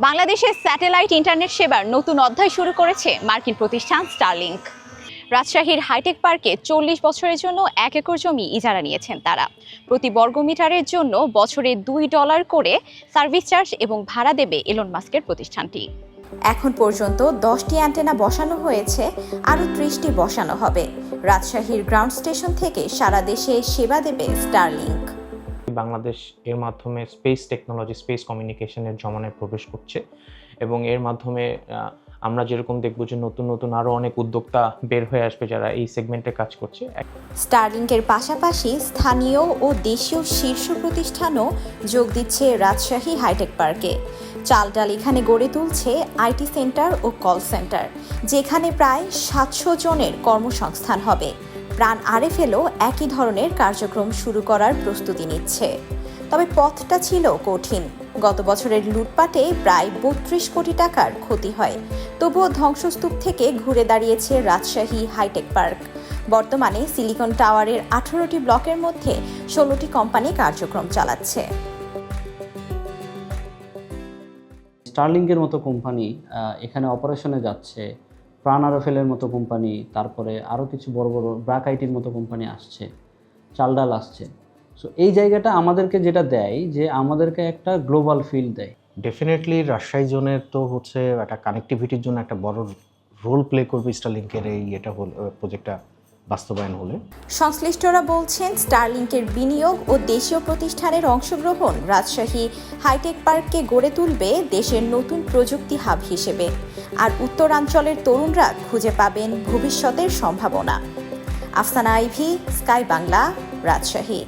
বাংলাদেশে satellite internet সেবার নতুন অধ্যায় শুরু করেছে মার্কিন প্রতিষ্ঠান স্টারলিংক। রাজশাহীর হাইটেক পার্কে চল্লিশ বছরের জন্য এক একর জমি ইজারা নিয়েছেন তারা। প্রতি বর্গমিটারের জন্য বছরে দুই ডলার করে সার্ভিস চার্জ এবং ভাড়া দেবে এলন মাস্কের প্রতিষ্ঠানটি। এখন পর্যন্ত দশটি অ্যান্টেনা বসানো হয়েছে, আরও ত্রিশটি বসানো হবে। রাজশাহীর গ্রাউন্ড স্টেশন থেকে সারা দেশে সেবা দেবে স্টারলিংক। বাংলাদেশ এর মাধ্যমে স্পেস টেকনোলজি স্পেস কমিউনিকেশনের জমানায় প্রবেশ করছে এবং এর মাধ্যমে আমরা যেরকম দেখব যে নতুন নতুন আরও অনেক উদ্যোক্তা বের হয়ে আসবে যারা এই সেগমেন্টে কাজ করছে। স্টারলিংকের পাশাপাশি স্থানীয় ও দেশীয় শীর্ষ প্রতিষ্ঠানও যোগ দিচ্ছে রাজশাহী হাইটেক পার্কে চালডাল এখানে গড়ে তুলছে আইটি সেন্টার ও কল সেন্টার যেখানে প্রায় সাতশো জনের কর্মসংস্থান হবে। প্রাণ আরএফএলও একই ধরনের কার্যক্রম শুরু করার প্রস্তুতি নিচ্ছে। তবে পথটা ছিল কঠিন। গত বছরের লুটপাটে প্রায় বত্রিশ কোটি টাকার ক্ষতি হয়। তবুও ধ্বংসস্তূপ থেকে ঘুরে দাঁড়িয়েছে রাজশাহী হাইটেক পার্ক। বর্তমানে সিলিকন টাওয়ারের আঠারোটি ব্লকের মধ্যে ষোলোটি কোম্পানি কার্যক্রম চালাচ্ছে। স্টারলিংকের মতো কোম্পানি এখানে অপারেশনে যাচ্ছে। প্রাণ আরফেলের মতো কোম্পানি, তারপরে আরও কিছু বড় বড় ব্রাক আইটির মতো কোম্পানি আসছে, চালডাল আসছে। সো এই জায়গাটা আমাদেরকে যেটা দেয় যে আমাদেরকে একটা গ্লোবাল ফিল দেয়। ডেফিনেটলি রাজশাহী জোনের তো হচ্ছে একটা কানেক্টিভিটির জন্য একটা বড় রোল প্লে করবে স্টারলিংকের এই এটা হল প্রজেক্টটা বাস্তবায়ন হলে। সংশ্লিষ্টরা বলছেন, স্টারলিংকের বিনিয়োগ ও দেশীয় প্রতিষ্ঠানের অংশগ্রহণ রাজশাহী হাইটেক পার্ককে গড়ে তুলবে দেশের নতুন প্রযুক্তি হাব হিসেবে। আর উত্তরাঞ্চলের তরুণরা খুঁজে পাবেন ভবিষ্যতের সম্ভাবনা। Afsana Ivy, Sky Bangla, Rajshahi.